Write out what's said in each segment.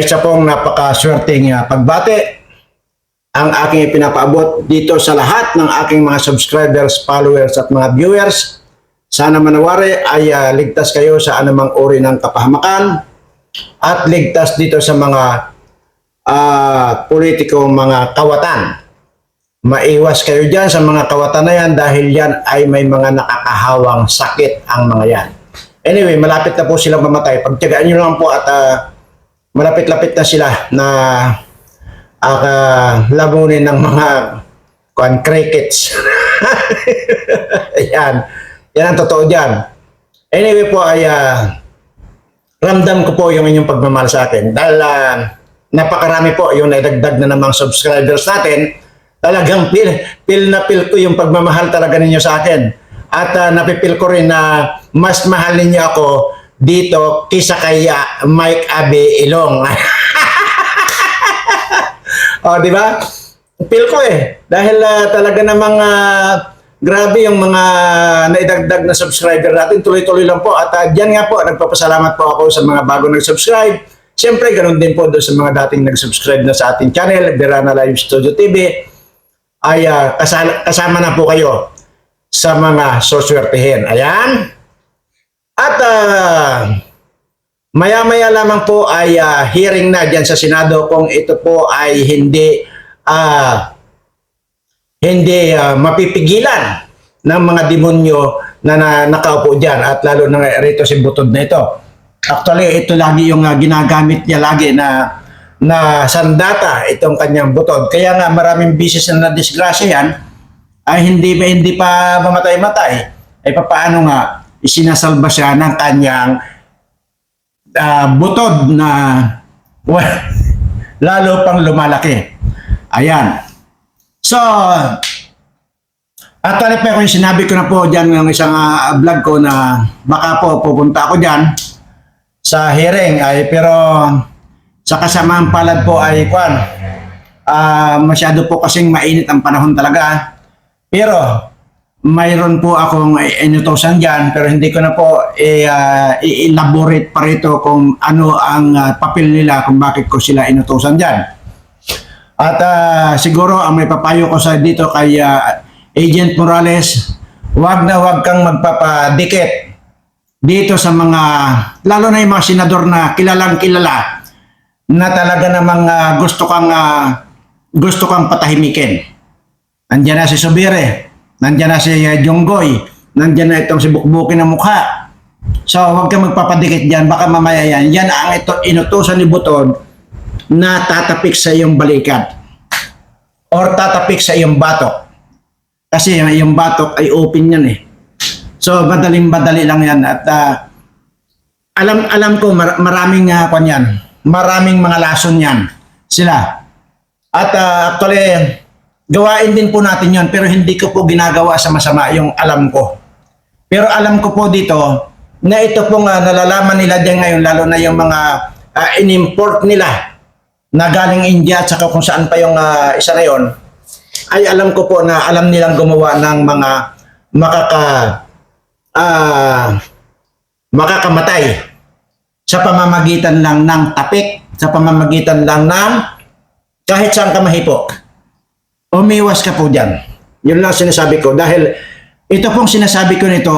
isa pong napakaswerteng uh, pagbate ang aking ipinapaabot dito sa lahat ng aking mga subscribers, followers at mga viewers. Sana manawari ay uh, ligtas kayo sa anumang uri ng kapahamakan at ligtas dito sa mga uh, politikong mga kawatan. Maiwas kayo dyan sa mga kawatan na yan dahil yan ay may mga nakakahawang sakit ang mga yan. Anyway, malapit na po silang mamatay. Pagtyagaan nyo lang po at uh, malapit-lapit na sila na uh, lamunin ng mga kwan, crickets. Yan. Yan ang totoo dyan. Anyway po ay uh, ramdam ko po yung inyong pagmamahal sa akin. Dahil uh, napakarami po yung naidagdag na namang subscribers natin. Talagang pil, pil na pil ko yung pagmamahal talaga ninyo sa akin. At uh, napipil ko rin na mas mahal ninyo ako dito kisa kay uh, Mike Abe Ilong. oh, di ba? Feel ko eh. Dahil uh, talaga namang uh, grabe yung mga naidagdag na subscriber natin. Tuloy-tuloy lang po. At uh, dyan nga po, nagpapasalamat po ako sa mga bago nag-subscribe. Siyempre, ganun din po doon sa mga dating nag-subscribe na sa ating channel, Verana Live Studio TV. Ay uh, kasama na po kayo sa mga soswertehin. Ayan. At uh, maya-maya lamang po ay uh, hearing na dyan sa Senado kung ito po ay hindi uh, hindi uh, mapipigilan ng mga demonyo na, na nakaupo dyan at lalo na rito si Butod na ito. Actually, ito lagi yung uh, ginagamit niya lagi na na sandata itong kanyang butod. Kaya nga maraming bisis na nadisgrasya yan ay hindi pa hindi pa mamatay-matay. Ay papaano nga isinasalba siya ng kanyang uh, butod na well, lalo pang lumalaki. Ayan. So, actually pa kung sinabi ko na po dyan ng isang uh, vlog ko na baka po pupunta ako dyan sa hearing ay pero sa kasamang palad po ay kwan uh, masyado po kasing mainit ang panahon talaga pero mayroon po akong inutosan dyan pero hindi ko na po uh, i-elaborate pa rito kung ano ang uh, papel nila kung bakit ko sila inutosan dyan. At uh, siguro ang may papayo ko sa dito kay uh, Agent Morales, wag na wag kang magpapadikit dito sa mga, lalo na yung mga senador na kilalang kilala na talaga namang uh, gusto kang uh, gusto kang patahimikin. Andiyan na si Subire, Nandiyan na si uh, Jonggoy. Nandiyan na itong si Bukbukin na mukha. So, huwag kang magpapadikit dyan. Baka mamaya yan. Yan ang ito, inutusan ni Butod na tatapik sa iyong balikat. Or tatapik sa iyong batok. Kasi yung iyong batok ay open yan eh. So, madaling madali lang yan. At uh, alam alam ko mar- maraming uh, kwan yan. Maraming mga lason yan. Sila. At uh, actually, gawain din po natin yon pero hindi ko po ginagawa sa masama yung alam ko. Pero alam ko po dito na ito pong uh, nalalaman nila diyan ngayon lalo na yung mga uh, in-import nila na galing India at saka kung saan pa yung uh, isa na yon ay alam ko po na alam nilang gumawa ng mga makaka uh, makakamatay sa pamamagitan lang ng tapik, sa pamamagitan lang ng kahit saan ka mahipo umiwas ka po dyan. Yun lang sinasabi ko. Dahil ito pong sinasabi ko nito,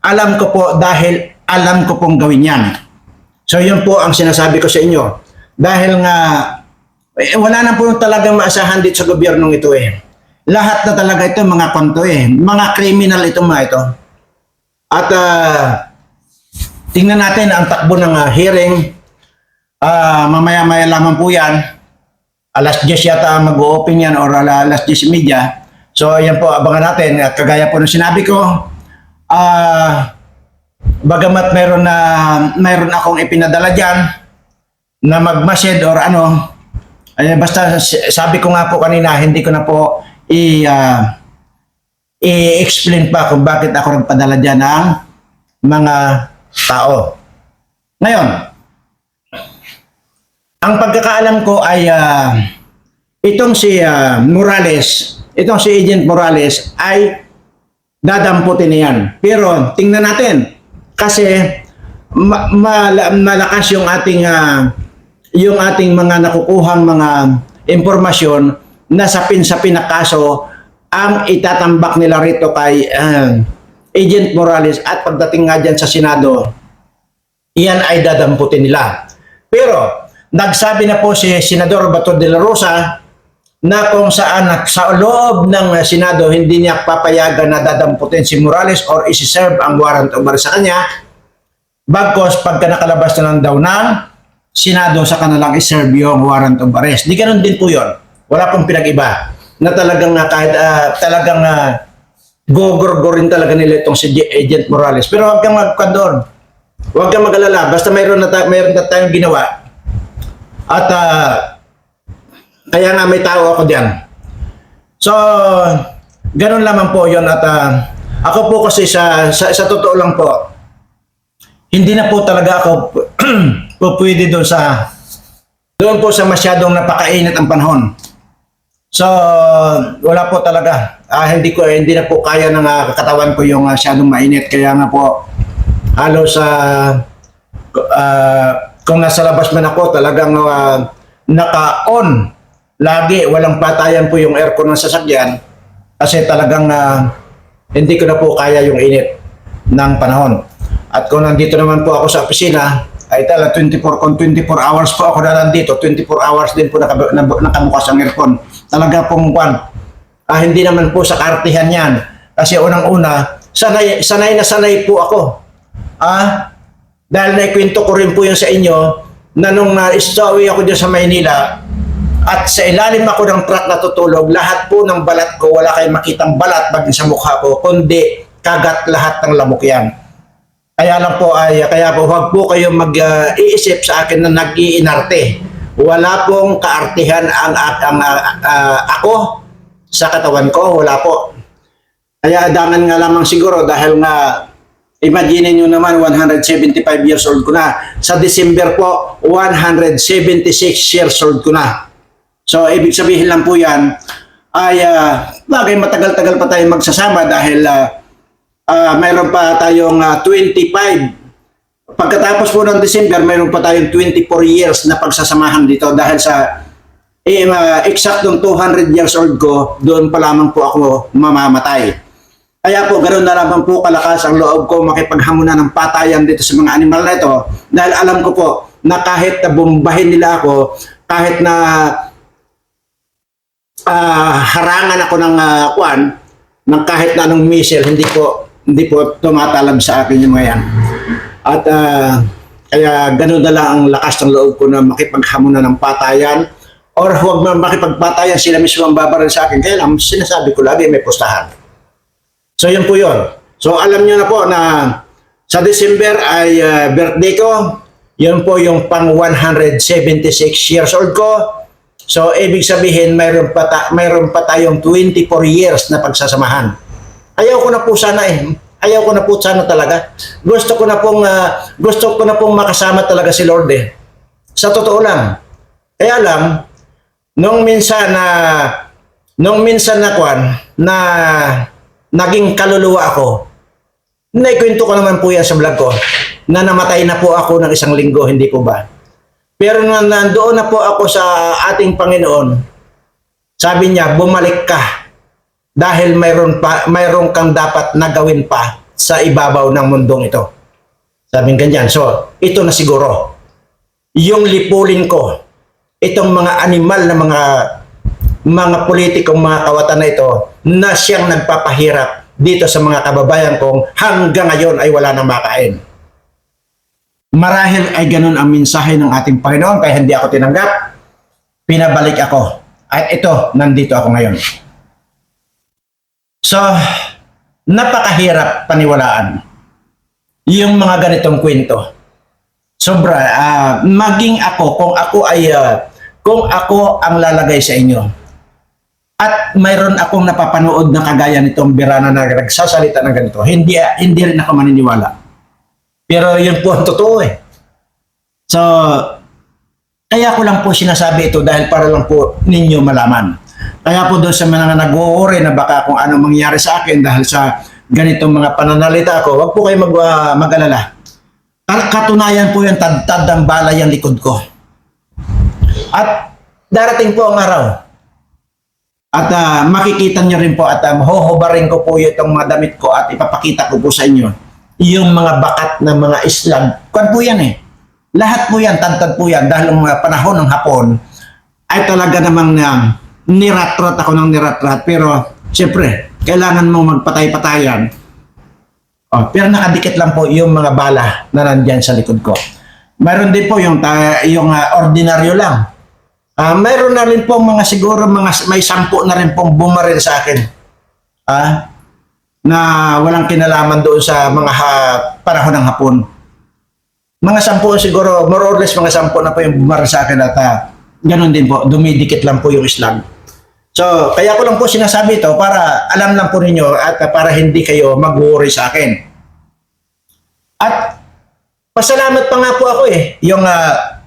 alam ko po dahil alam ko pong gawin yan. So yun po ang sinasabi ko sa inyo. Dahil nga, eh, wala na po talagang maasahan dito sa gobyernong ito eh. Lahat na talaga ito mga konto eh. Mga criminal ito mga ito. At uh, tingnan natin ang takbo ng uh, hearing. Uh, mamaya-maya lamang po yan alas 10 yata mag-open yan or alas 10 media. So yan po, abangan natin. At kagaya po ng sinabi ko, uh, bagamat meron na meron akong ipinadala diyan na magmashed or ano, ay basta sabi ko nga po kanina, hindi ko na po i uh, i-explain pa kung bakit ako nagpadala diyan ng mga tao. Ngayon, ang pagkakaalam ko ay uh, itong si uh, Morales, itong si Agent Morales ay dadamputin niyan. Pero tingnan natin kasi ma- ma- malakas yung ating uh, yung ating mga nakukuhang mga impormasyon na sapin-sapin na kaso ang itatambak nila rito kay ah, Agent Morales at pagdating nga dyan sa Senado, iyan ay dadamputin nila. Pero, nagsabi na po si Senador Bato de la Rosa na kung saan sa loob ng Senado hindi niya papayagan na dadamputin si Morales or isi-serve ang warrant of arrest sa kanya, bagkos pagka nakalabas na lang daw ng Senado sa kanilang iserve yung warrant of arrest. Di ganun din po yun. Wala pong pinag-iba. Na talagang uh, kahit ah, talagang uh, gogorgo rin talaga nila itong si Agent Morales. Pero huwag kang magkwan doon. Huwag kang mag-alala. Basta mayroon na, ta- mayroon na tayong ginawa. At ah, kaya nga may tao ako diyan. So, ganun lamang po yon at ah, ako po kasi sa, sa, sa totoo lang po, hindi na po talaga ako po pwede doon sa doon po sa masyadong napakainit ang panahon. So, wala po talaga. Ah, hindi ko hindi na po kaya ng ah, katawan ko yung masyadong mainit kaya nga po halos sa kung nasa labas man ako talagang ah, naka-on lagi walang patayan po yung aircon ng sasakyan kasi talagang ah, hindi ko na po kaya yung init ng panahon. At kung nandito naman po ako sa opisina, ay tala 24 kung 24 hours po ako na nandito, 24 hours din po nakabukas ang aircon. Talaga pong kwan. Ah, hindi naman po sa kartihan yan. Kasi unang-una, sanay, sanay na sanay po ako. Ah, dahil naikwento ko rin po yun sa inyo na nung na-stowy ako dyan sa Maynila at sa ilalim ako ng truck na tutulog, lahat po ng balat ko, wala kayong makitang balat baging sa mukha ko, kundi kagat lahat ng lamok yan. Kaya lang po ay, kaya po huwag po kayong mag-iisip sa akin na nag-iinarte. Wala pong kaartihan ang, ang, ah, ah, ako sa katawan ko, wala po. Kaya adangan nga lamang siguro dahil nga Imagine nyo naman, 175 years old ko na. Sa December po, 176 years old ko na. So, ibig sabihin lang po yan, ay ah, bagay matagal-tagal pa tayo magsasama dahil ah, ah, mayroon pa tayong ah, 25. Pagkatapos po ng December, mayroon pa tayong 24 years na pagsasamahan dito dahil sa eh, uh, eksaktong 200 years old ko, doon pa lamang po ako mamamatay. Kaya po, ganoon na lamang po kalakas ang loob ko makipaghamunan ng patayan dito sa mga animal na ito dahil alam ko po na kahit na bombahin nila ako, kahit na ah, harangan ako ng uh, kwan, ng kahit na anong missile, hindi po hindi po tumatalab sa akin yung mga yan. At ah, kaya ganoon na lang ang lakas ng loob ko na makipaghamunan ng patayan or huwag man makipagpatayan sila mismo ang babaril sa akin. Kaya lang, sinasabi ko lagi may pustahan. So yun po yun. So alam nyo na po na sa December ay uh, birthday ko. Yun po yung pang 176 years old ko. So ibig sabihin mayroon pa, ta- mayroon pa tayong 24 years na pagsasamahan. Ayaw ko na po sana eh. Ayaw ko na po sana talaga. Gusto ko na pong ah, gusto ko na pong makasama talaga si Lord eh. Sa totoo lang. Kaya lang nung minsan na nung minsan na kwan na naging kaluluwa ako. Naikwento ko naman po yan sa vlog ko na namatay na po ako ng isang linggo, hindi po ba? Pero nung nandoon na po ako sa ating Panginoon, sabi niya, bumalik ka dahil mayroon pa mayroon kang dapat na gawin pa sa ibabaw ng mundong ito. Sabi ganyan. So, ito na siguro. Yung lipulin ko, itong mga animal na mga mga politikong mga kawatan na ito na siyang nagpapahirap dito sa mga kababayan kong hanggang ngayon ay wala nang makain. Marahil ay ganun ang mensahe ng ating Panginoon kaya hindi ako tinanggap. Pinabalik ako. At ito, nandito ako ngayon. So, napakahirap paniwalaan yung mga ganitong kwento. Sobra, ah, maging ako, kung ako ay, ah, kung ako ang lalagay sa inyo, at mayroon akong napapanood na kagaya nitong Birana na nagsasalita ng ganito, hindi, hindi rin ako maniniwala. Pero yun po ang totoo eh. So, kaya ko lang po sinasabi ito dahil para lang po ninyo malaman. Kaya po doon sa mga nag-uuri na baka kung ano mangyari sa akin dahil sa ganitong mga pananalita ko, wag po kayo mag, uh, mag-alala. Katunayan po yung tad-tad ng balay ang likod ko. At darating po ang araw. At ah, makikita nyo rin po at um, hohobarin ko po itong mga damit ko at ipapakita ko po sa inyo yung mga bakat ng mga islam. Kuan po yan eh. Lahat po yan, tantad po yan dahil ang mga panahon ng hapon ay talaga namang um, niratrat ako ng niratrat. Pero siyempre, kailangan mo magpatay-patayan. Oh, pero nakadikit lang po yung mga bala na nandyan sa likod ko. Mayroon din po yung, ta- yung ah, ordinaryo lang. Ah, mayroon na rin po mga siguro mga may sampu na rin pong bumaril sa akin. Ah, na walang kinalaman doon sa mga ha- panahon ng hapon. Mga sampu siguro, more or less mga sampu na po yung bumaril sa akin at ah, ganun din po, dumidikit lang po yung Islam. So, kaya ko lang po sinasabi ito para alam lang po ninyo at ah, para hindi kayo mag-worry sa akin. At pasalamat pa nga po ako eh, yung ah,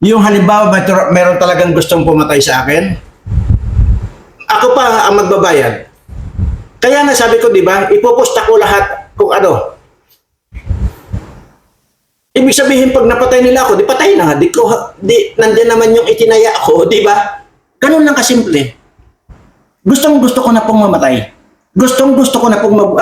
yung halimbawa meron talagang gustong pumatay sa akin, ako pa ang magbabayad. Kaya nga sabi ko, di ba, ipoposta ko lahat kung ano. Ibig sabihin, pag napatay nila ako, di patay na. Di, ko, di, nandiyan naman yung itinaya ko, di ba? Ganun lang kasimple. Gustong gusto ko na pong mamatay. Gustong gusto ko na pong mag,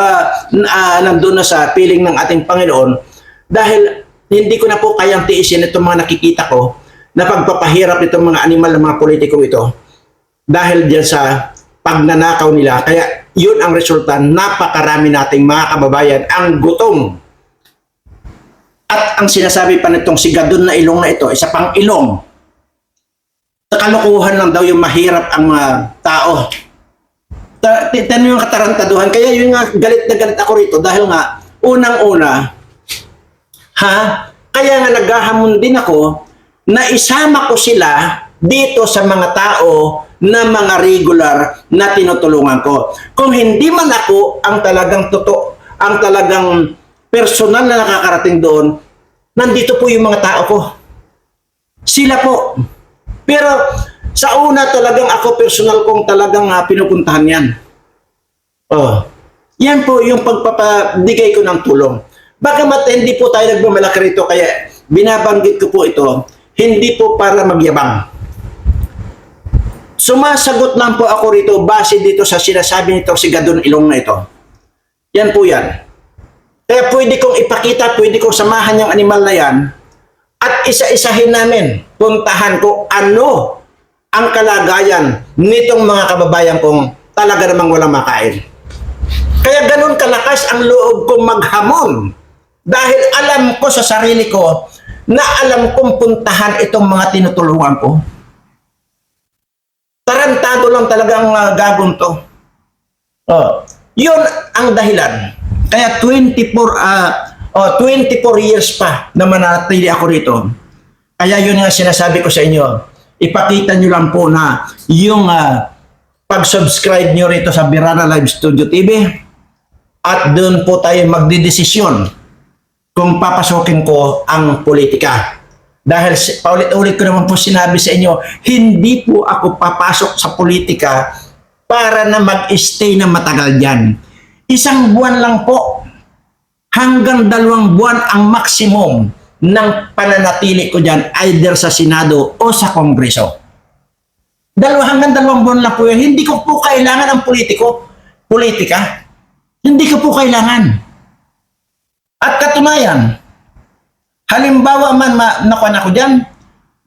n- ah, nandun na sa piling ng ating Panginoon dahil hindi ko na po kayang tiisin itong mga nakikita ko na pagpapahirap itong mga animal ng mga politikong ito dahil diyan sa pagnanakaw nila. Kaya yun ang resulta, napakarami nating mga kababayan ang gutom. At ang sinasabi pa nitong sigadon na ilong na ito, isa pang ilong. Sa kalukuhan lang daw yung mahirap ang mga tao. Ta- ti- Tanong yung katarantaduhan. Kaya yun nga, galit na galit ako rito dahil nga, unang-una, ha? Kaya nga naghahamon din ako na isama ko sila dito sa mga tao na mga regular na tinutulungan ko. Kung hindi man ako ang talagang totoo, ang talagang personal na nakakarating doon, nandito po yung mga tao ko. Sila po. Pero sa una talagang ako personal kong talagang uh, pinupuntahan yan. Oh. Yan po yung pagpapabigay ko ng tulong. Bagamat hindi po tayo nagmamalaki rito kaya binabanggit ko po ito, hindi po para magyabang. Sumasagot lang po ako rito base dito sa sinasabi nito si Gadon Ilong na ito. Yan po yan. Kaya pwede kong ipakita, pwede kong samahan yung animal na yan at isa-isahin namin, puntahan ko ano ang kalagayan nitong mga kababayan kong talaga namang walang makain. Kaya ganun kalakas ang loob kong maghamon dahil alam ko sa sarili ko na alam kong puntahan itong mga tinutulungan ko. Tarantado lang talagang uh, gagawin to. Oh, yun ang dahilan. Kaya 24 ah oh, 24 years pa na manatili ako rito. Kaya yun nga sinasabi ko sa inyo. Ipakita nyo lang po na yung ah, pag-subscribe nyo rito sa Birana Live Studio TV at doon po tayo magdidesisyon kung papasokin ko ang politika. Dahil paulit-ulit ko naman po sinabi sa inyo, hindi po ako papasok sa politika para na mag-stay na matagal dyan. Isang buwan lang po, hanggang dalawang buwan ang maximum ng pananatili ko dyan, either sa Senado o sa Kongreso. Dalawa hanggang dalawang buwan lang po yun. Hindi ko po kailangan ang politiko, politika. Hindi ko po kailangan. At katunayan, halimbawa man ma, nakuha ako dyan,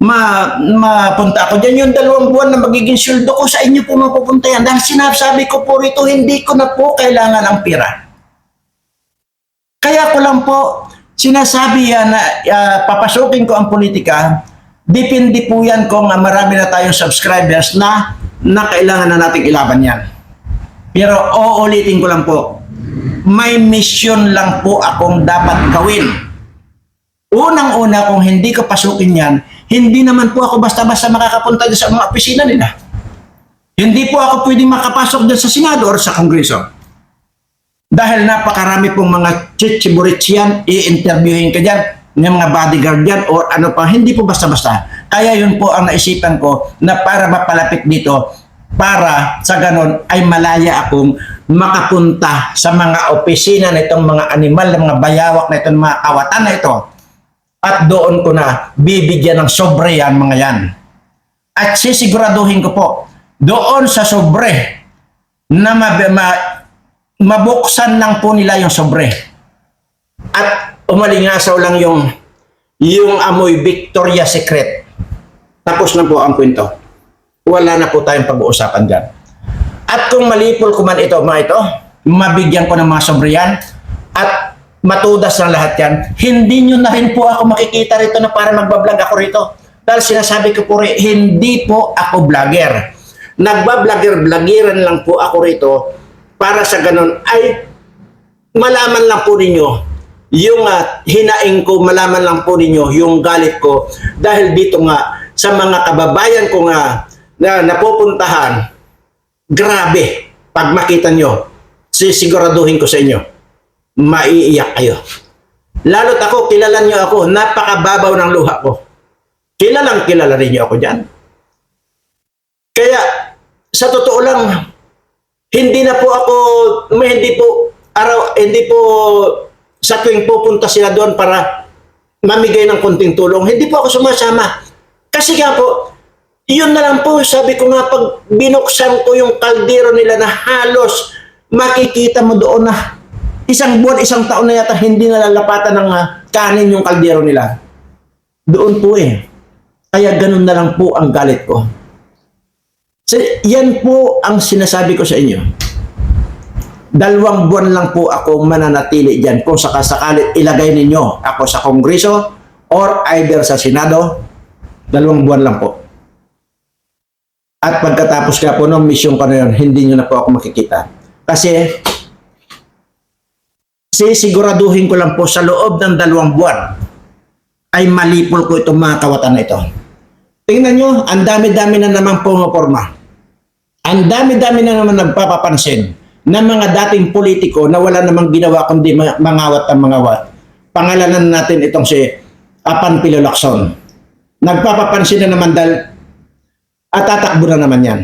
ma, mapunta ako dyan, yung dalawang buwan na magiging sweldo ko sa inyo po mapupunta yan. Dahil sinasabi ko po rito, hindi ko na po kailangan ang pira. Kaya ko lang po sinasabi yan na ah, papasukin ko ang politika, depende po yan kung marami na tayong subscribers na na kailangan na nating ilaban yan. Pero uulitin ko lang po, may mission lang po akong dapat gawin. Unang-una, kung hindi ko pasukin yan, hindi naman po ako basta-basta makakapunta sa mga opisina nila. Hindi po ako pwedeng makapasok dyan sa Senado or sa Kongreso. Dahil napakarami pong mga chichiburits yan, i-interviewin ka dyan, ng mga bodyguard dyan, or ano pa, hindi po basta-basta. Kaya yun po ang naisipan ko na para mapalapit dito, para sa ganon ay malaya akong makapunta sa mga opisina nitong mga animal, ng mga bayawak na itong mga kawatan na ito. At doon ko na bibigyan ng sobre yan mga yan. At sisiguraduhin ko po, doon sa sobre, na mab- ma- mabuksan lang po nila yung sobre. At umalingasaw lang yung yung amoy Victoria Secret. Tapos na po ang kwento. Wala na po tayong pag-uusapan dyan. At kung malipol ko man ito, mga ito, mabigyan ko ng mga sobre yan, at matudas ng lahat yan, hindi nyo na rin po ako makikita rito na para magbablog ako rito. Dahil sinasabi ko po rin, hindi po ako vlogger. Nagbablogger-vloggeran lang po ako rito para sa ganun ay malaman lang po ninyo yung ah, hinaing ko, malaman lang po ninyo yung galit ko dahil dito nga sa mga kababayan ko nga na napupuntahan, grabe, pag makita nyo, sisiguraduhin ko sa inyo, maiiyak kayo. Lalo't ako, kilala nyo ako, napakababaw ng luha ko. Kilalang kilala rin nyo ako dyan. Kaya, sa totoo lang, hindi na po ako, may hindi po, araw, hindi po sa tuwing pupunta sila doon para mamigay ng konting tulong, hindi po ako sumasama. Kasi nga po, yun na lang po, sabi ko nga, pag binuksan ko yung kaldero nila na halos makikita mo doon na isang buwan, isang taon na yata hindi nalalapatan ng ah, kanin yung kaldero nila. Doon po eh. Kaya ganun na lang po ang galit ko. So, yan po ang sinasabi ko sa inyo. Dalawang buwan lang po ako mananatili dyan kung sakasakalit ilagay ninyo ako sa Kongreso or either sa Senado. Dalawang buwan lang po. At pagkatapos ka po ng mission ko na yun, hindi nyo na po ako makikita. Kasi sisiguraduhin ko lang po sa loob ng dalawang buwan ay malipol ko itong mga kawatan na ito. Tingnan nyo, ang dami-dami na naman pumaporma. Ang dami-dami na naman nagpapapansin ng mga dating politiko na wala namang ginawa kundi ma- mangawat ang mangawat. Pangalanan natin itong si Apan Pilo Lacson. Nagpapapansin na naman dahil at tatakbo na naman yan.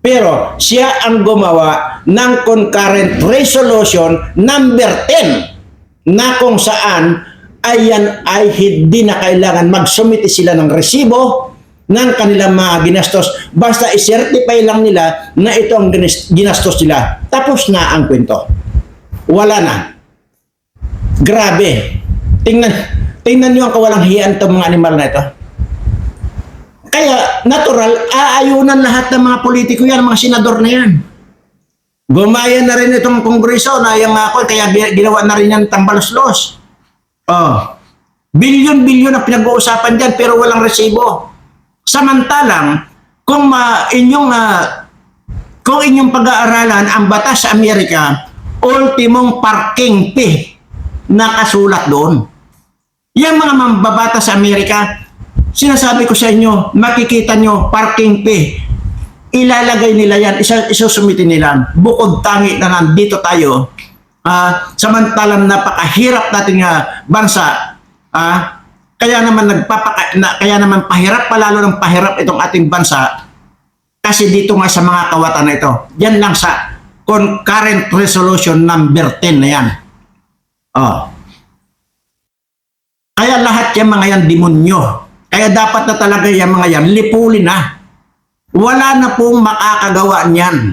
Pero siya ang gumawa ng concurrent resolution number 10 na kung saan ayan ay hindi na kailangan magsumiti sila ng resibo ng kanilang mga ginastos. Basta i-certify lang nila na ito ang ginas- ginastos nila. Tapos na ang kwento. Wala na. Grabe. Tingnan, tingnan nyo ang kawalang hiyaan itong mga animal na ito. Kaya natural, aayunan lahat ng mga politiko yan, mga senador na yan. Gumaya na rin itong kongreso na yung ako, kaya gi- ginawa na rin yan tambalos-los. Oh. Bilyon-bilyon ang pinag-uusapan dyan pero walang resibo. Samantalang, kung ma, inyong ah, kung inyong pag-aaralan ang batas sa Amerika, ultimong parking fee nakasulat doon. Yung mga mambabata sa Amerika, sinasabi ko sa inyo, makikita nyo, parking fee. Ilalagay nila yan, isa, isusumitin nila. Bukod tangi na nandito tayo, ah, samantalang napakahirap nating ah, bansa, ah, kaya naman nagpapaka, na, kaya naman pahirap palalo ng pahirap itong ating bansa kasi dito nga sa mga kawatan na ito. Yan lang sa concurrent resolution number 10 na yan. Oh. Kaya lahat yung mga yan demonyo. Kaya dapat na talaga yung mga yan lipulin na. Wala na pong makakagawa niyan.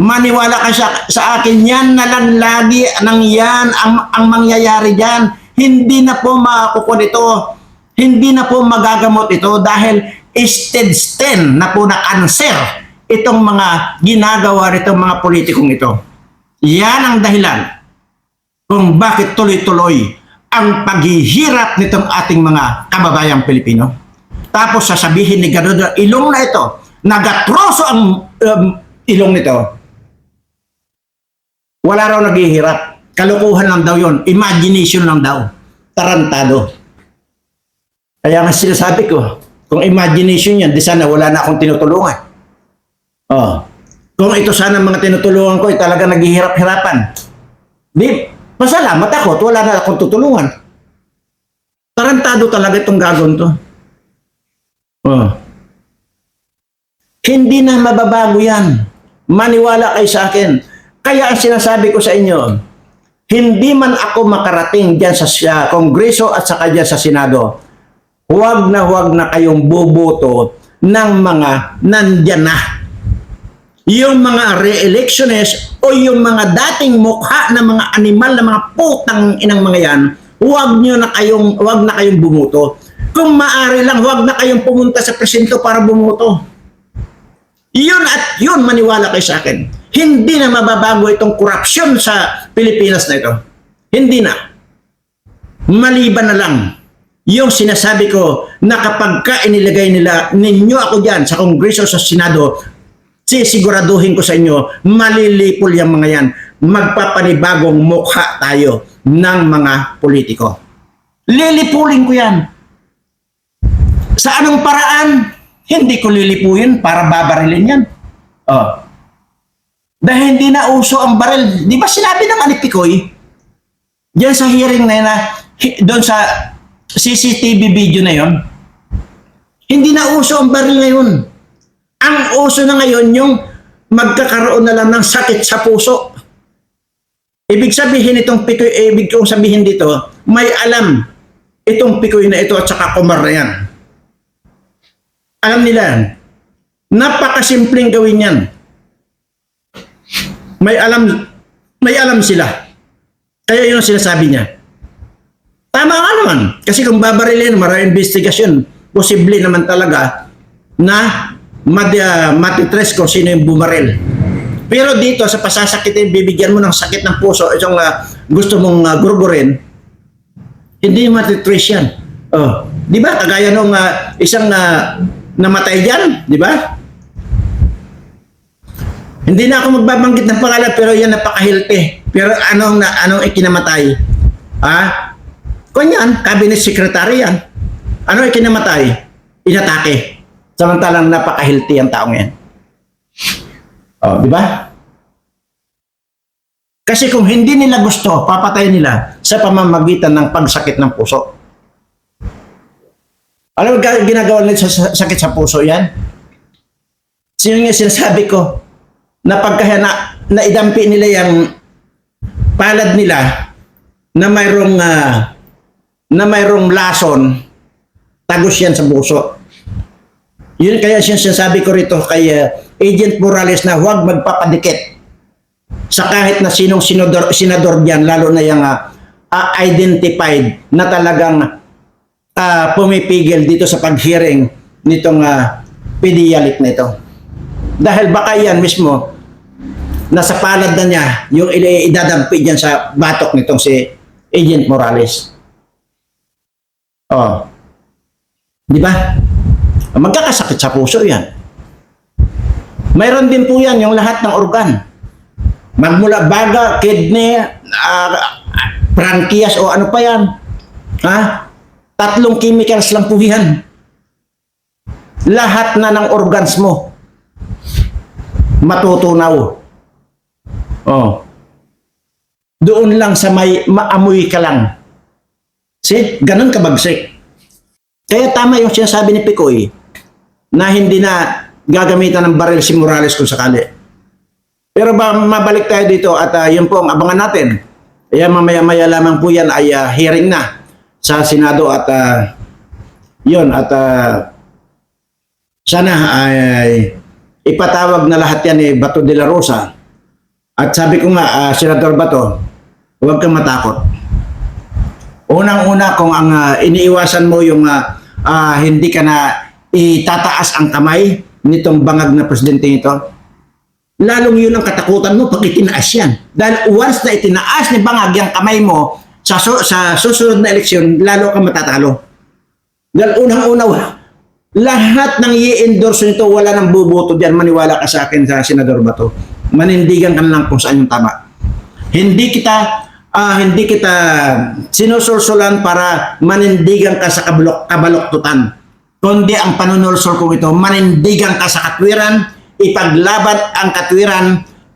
Maniwala ka sa, sa akin, yan na lang lagi ng yan ang, ang mangyayari dyan. Hindi na po makakukun ito. Hindi na po magagamot ito dahil stage 10 na po na cancer itong mga ginagawa nitong mga politikong ito. Yan ang dahilan kung bakit tuloy-tuloy ang paghihirap nitong ating mga kababayang Pilipino. Tapos sasabihin ni Garuda, ilong na ito, nagatroso ang um, ilong nito. Wala raw naghihirap. Kalukuhan lang daw yon, Imagination lang daw. Tarantado. Kaya nga sinasabi ko, kung imagination yan, di sana wala na akong tinutulungan. Oh. Kung ito sana mga tinutulungan ko, ay talaga naghihirap-hirapan. Di, pasalamat ako at wala na akong tutulungan. Tarantado talaga itong gagon to. Oh. Hindi na mababago yan. Maniwala kayo sa akin. Kaya ang sinasabi ko sa inyo, hindi man ako makarating dyan sa, sa Kongreso at saka dyan sa Senado, huwag na huwag na kayong boboto ng mga nandyan na. Yung mga re-electionist o yung mga dating mukha ng mga animal na mga putang inang mga yan, huwag nyo na kayong, huwag na kayong bumuto. Kung maaari lang, huwag na kayong pumunta sa presinto para bumuto. Yun at yun, maniwala kayo sa akin. Hindi na mababago itong korupsyon sa Pilipinas na ito. Hindi na. Maliban na lang yung sinasabi ko na kapag ka inilagay nila ninyo ako dyan sa Kongreso sa Senado, sisiguraduhin ko sa inyo, malilipol yung mga yan. Magpapanibagong mukha tayo ng mga politiko. Lilipulin ko yan. Sa anong paraan? Hindi ko lilipuyin para babarilin yan. Oh. Dahil hindi na uso ang baril. Di ba sinabi ng Anipikoy? Diyan sa hearing na yun doon sa CCTV video na yon, hindi na uso ang baril ngayon. Ang uso na ngayon yung magkakaroon na lang ng sakit sa puso. Ibig sabihin itong pikoy, ibig kong sabihin dito, may alam itong pikoy na ito at saka kumar na yan. Alam nila yan. Napakasimpleng gawin yan. May alam, may alam sila. Kaya yun ang sinasabi niya. Tama nga naman. Kasi kung babarilin, maraming investigasyon, posible naman talaga na mad, uh, matitres kung sino yung bumaril. Pero dito, sa pasasakitin, bibigyan mo ng sakit ng puso, itong uh, gusto mong uh, gurgurin, hindi matitres yan. Oh, di ba? Kagaya nung uh, isang uh, namatay dyan, di ba? Hindi na ako magbabanggit ng pangalan pero yan napaka-healthy. Pero anong na anong ikinamatay? Ha? Kunyan, cabinet secretary yan. Ano ikinamatay? Inatake. Samantalang napaka-healthy ang taong yan. Oh, di ba? Kasi kung hindi nila gusto, papatay nila sa pamamagitan ng pagsakit ng puso. Ano ga- ginagawa nila sa sa- sakit sa puso yan? Sino nga sinasabi ko na pagka na, naidampi nila yung palad nila na mayroong ah, na mayroong lason tagos yan sa puso. Yun kaya sinasabi ko rito kay ah, Agent Morales na huwag magpapadikit sa kahit na sinong senador, senador diyan lalo na yung ah, ah, identified na talagang ah, pumipigil dito sa pag-hearing nitong uh, pedialit na ito. Dahil baka yan mismo, nasa palad na niya yung idadampi dyan sa batok nitong si Agent Morales. Oh. Di ba? Magkakasakit sa puso yan. Mayroon din po yan yung lahat ng organ. Magmula baga, kidney, uh, pancreas o ano pa yan. Ha? Tatlong chemicals lang po yan. Lahat na ng organs mo matutunaw. Oh. Doon lang sa may maamoy ka lang. See? Ganun kabagsik. Kaya tama yung sinasabi ni Picoy na hindi na gagamitan ng baril si Morales kung sakali. Pero ba mabalik tayo dito at ah, yun po ang abangan natin. Kaya mamaya-maya lamang po yan ay ah, hearing na sa Senado at ah, yun at ah, sana ay ipatawag na lahat yan ni Bato de la Rosa. At sabi ko nga, ah, Senador Bato, huwag kang matakot. Unang-una kung ang ah, iniiwasan mo yung ah, ah, hindi ka na itataas ang kamay nitong bangag na presidente nito, lalong yun ang katakutan mo pag itinaas yan. Dahil once na itinaas ni bangag yung kamay mo sa, su- sa susunod na eleksyon, lalo ka matatalo. Dahil unang-una, lahat ng i-endorse nito, wala nang buboto diyan. Maniwala ka sa akin sa Senador Bato. Manindigan ka lang kung saan yung tama. Hindi kita ah, hindi kita sinusulsulan para manindigan ka sa kabalok, kabaloktutan. Kundi ang panunulsol ko ito, manindigan ka sa katwiran, ipaglaban ang katwiran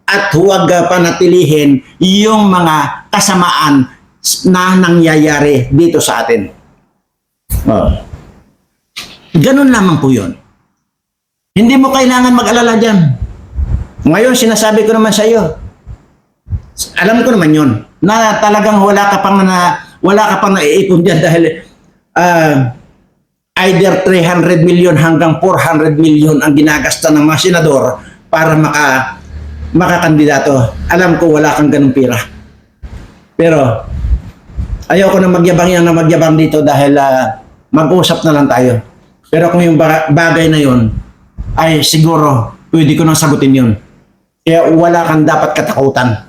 at huwag panatilihin yung mga kasamaan na nangyayari dito sa atin. Oh. Ganun lamang po yun. Hindi mo kailangan mag-alala dyan. Ngayon, sinasabi ko naman sa iyo, alam ko naman yun, na talagang wala ka pang na, wala ka pang naiipon dyan dahil ah, either 300 million hanggang 400 million ang ginagasta ng mga senador para maka makakandidato. Alam ko wala kang ganung pira. Pero ayaw ko na magyabang yan na magyabang dito dahil ah, mag-usap na lang tayo. Pero kung yung ba- bagay na yun ay siguro pwede ko nang sagutin yun. Kaya wala kang dapat katakutan.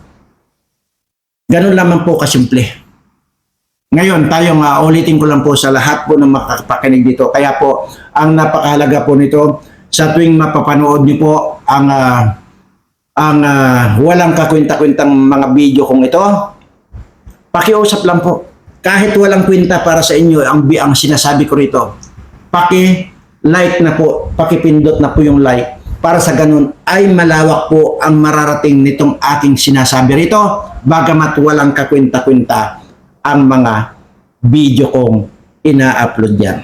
Ganun lamang po kasimple. Ngayon, tayo nga, ulitin ko lang po sa lahat po ng makapakinig dito. Kaya po, ang napakahalaga po nito, sa tuwing mapapanood niyo po ang ah, ang ah, walang kakwenta-kwentang mga video kong ito, pakiusap lang po. Kahit walang kwenta para sa inyo, ang, ang sinasabi ko rito, paki-like na po, paki-pindot na po yung like para sa ganun ay malawak po ang mararating nitong aking sinasabi rito bagamat walang kakwenta-kwenta ang mga video kong ina-upload yan.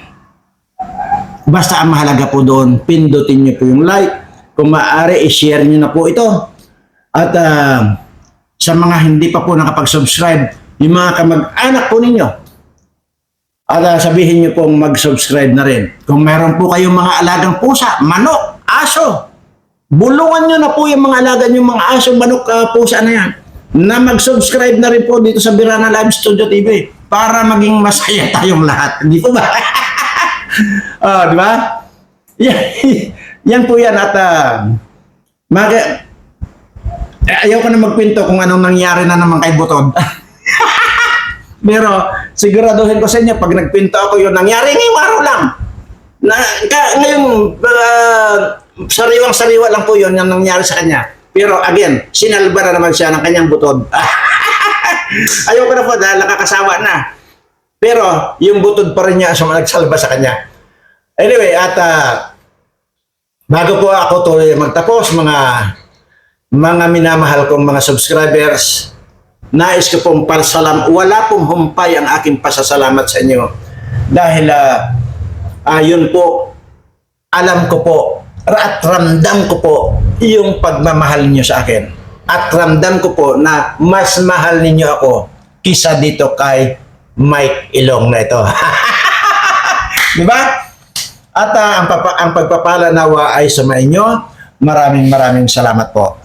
Basta ang mahalaga po doon, pindutin niyo po yung like. Kung maaari, i-share niyo na po ito. At ah, sa mga hindi pa po nakapag-subscribe, yung mga kamag-anak po ninyo, at ah, sabihin niyo pong mag-subscribe na rin. Kung meron po kayong mga alagang pusa, manok, aso, bulungan niyo na po yung mga alaga niyo, mga aso, manok, ah, pusa na yan. Na mag-subscribe na rin po dito sa Birana Live Studio TV para maging masaya tayong lahat. Hindi po ba? oh, di ba? Yan, yan po yan at ah, mag, eh, ayaw ko na magpinto kung anong nangyari na naman kay Butod. Pero siguraduhin ko sa inyo, pag nagpinto ako yun, nangyari ngayong araw lang. Na, ka, ngayong uh, sariwang-sariwa lang po yun yung nangyari sa kanya. Pero again, sinalba na naman siya ng kanyang butod. Ayaw ko na po dahil nakakasawa na. Pero yung butod pa rin niya ang nagsalba sa kanya. Anyway, at ah, bago po ako tuloy magtapos, mga mga minamahal kong mga subscribers, nais ko pong pasalam, wala pong humpay ang aking pasasalamat sa inyo. Dahil ah, ayun po, alam ko po, at ramdam ko po yung pagmamahal niyo sa akin. At ramdam ko po na mas mahal ninyo ako kisa dito kay Mike Ilong na ito. Di ba? At ah, ang, papa- ang pagpapala nawa ay sa inyo. Maraming maraming salamat po.